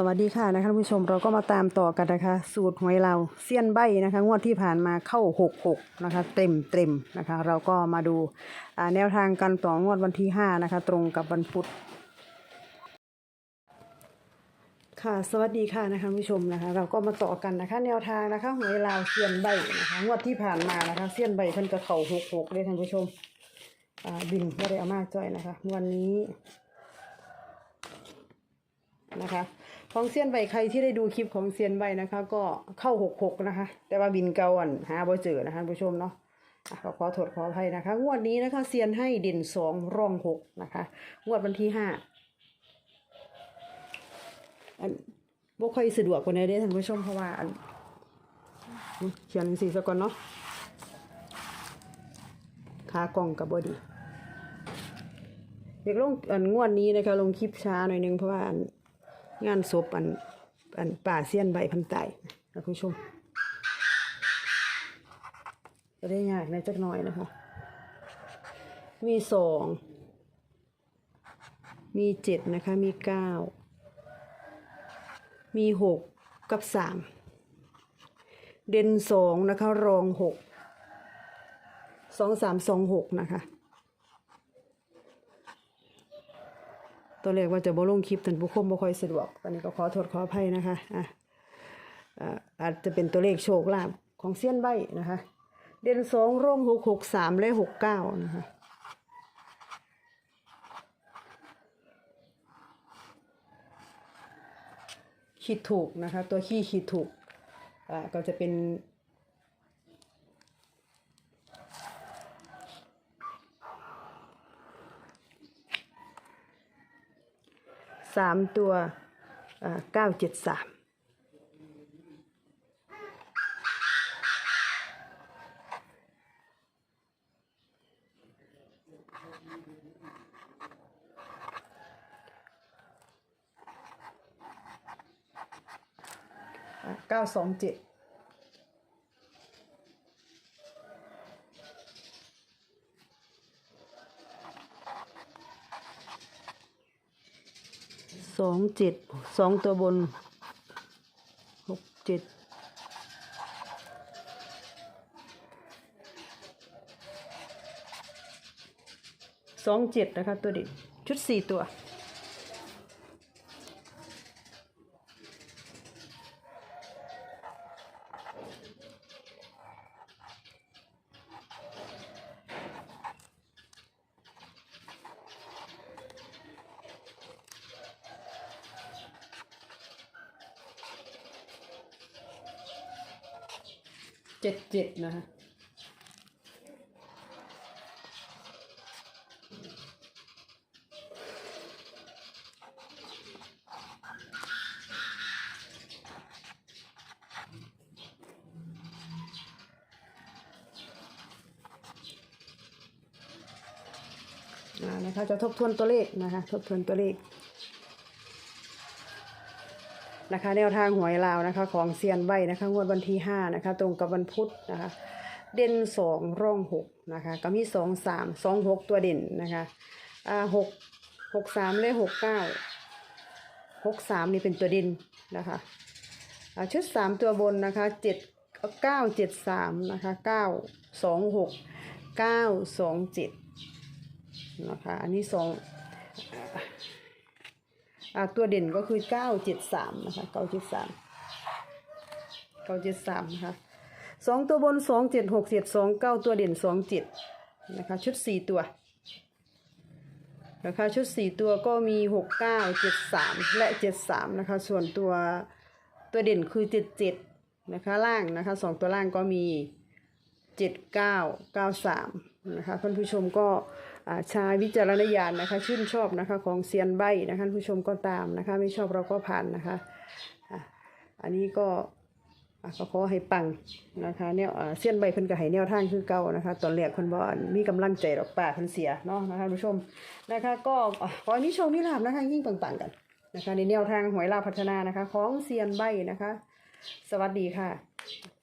สวัสดีค่ะนะคะท่านผู้ชมเราก็มาตามต่อกันนะคะ สูตรหวยเราเซียนใบนะคะ งวดที่ผ่านมาเข้าหกหกนะคะ เต็มเต็มนะคะ เราก็มาดูแนวทางกันต่องวดวันที่ห้านะคะ ตรงกับวันพุธค่ะสวัสดีค่ะนะคะท่านผู้ชมนะคะ เราก็มาต่อกันนะคะ แนวทางนะคะหวยลาวเซียนใบนะคะงวดที่ผ่านมานะคะเซียนใบเพิ่นก็เข่าหกหกเลยท่านผู้ชมอ่าบินไม่ได้เอามากจ้อยนะคะ วันนี้นะคะ ของเซียนใบใครที่ได้ดูคลิปของเซียนใบนะคะ ก็เข้าหกหกนะคะ แต่ว่าบินเก่าอะหาบ่เจอนะคะผู้ชมเนาะอะขอโทษขออภัยนะคะ งวดนี้นะคะเซียนให้เด่นสองร่องหกนะคะ งวดวันที่ห้าอันบ่ค่อยสะดวกกว่านี้เด้ท่านผู้ชมเพราะว่าอันเขียนสีสก่อนเนาะขากล่องกับบอดีอยากลงอันงวดนี้นะคะลงคลิปช้าหน่อยนึงเพราะว่าอัน งานศพอันอันป่าเซียนใบพันไตนะคุณผู้ชมจะได้ยากในจักหน่อยนะคะ มีสอง มีเจ็ดนะคะ มีเก้า มีหกกับสาม เด่นสองนะคะ รองหก สองสามสองหกนะคะ ตัวเลขว่าจะบ่ลงคลิปท่านผู้ชมบ่ค่อยสะดวก ตอนนี้ก็ขอโทษขออภัยนะคะอะอ่าอาจจะเป็นตัวเลขโชคลาภของเซียนใบนะคะ เด่นสองร่มหกหกสามและหกเก้านะคะขีดถูกนะคะ ตัวขี้ขีดถูกอ่าก็จะเป็น สามตัวเก้าเจ็ดสามเก้าสองเจ็ด สองเจ็ดสองตัวบนหกเจ็ดสองเจ็ดนะคะตัวเด็กชุดสี่ตัว เจ็ดเจ็ดนะคะอ่านะคะจะทบทวนตัวเลขนะคะ ทบทวนตัวเลข นะคะ แนวทางหวยลาวนะคะ ของเซียนใบนะคะ งวดวันที่ห้านะคะ ตรงกับวันพุธนะคะ เด่นสองร่องหกนะคะ ก็มีสองสามสองหกตัวเด่นนะคะอ่าหกหกสามและหกเก้าหกสามนี่เป็นตัวเด่นนะคะอ่าชุดสามตัวบนนะคะเจ็ดเก้าเจ็ดสามนะคะเก้าสองหกเก้าสองเจ็ดนะคะ อันนี้ส อ่าตัวเด่นก็คือเก้าเจ็ดสามนะคะเก้าเจ็ดสามเก้าเจ็ดสามนะคะสองตัวบนสองเจ็ดหกเจ็ดสองเก้าตัวเด่นสองเจ็ดนะคะชุดสี่ตัวนะคะชุดสี่ตัวก็มีหกเก้าเจ็ดสามและเจ็ดสามนะคะส่วนตัวตัวเด่นคือเจ็ดเจ็ดนะคะล่างนะคะสองตัวล่างก็มีเจ็ดเก้าเก้าสามนะคะท่านผู้ชมก็ ใช้วิจารณญาณนะคะ ชื่นชอบนะคะของเซียนใบนะคะผู้ชมก็ตามนะคะ ไม่ชอบเราก็ผ่านนะคะอันนี้ก็อะก็ขอให้ปังนะคะเนี่ยอาเซียนใบเพิ่นก็ให้แนวทางคือเก่านะคะตอนแรกเพิ่นบ่มีกำลังใจดอกป่าเพิ่นเสียเนาะนะคะผู้ชมนะคะก็ขอให้ชคมีลาภนะคะยิ่งปังๆกันนะคะในแนวทางหวยลาพัฒนานะคะ ของเซียนใบนะคะ สวัสดีค่ะ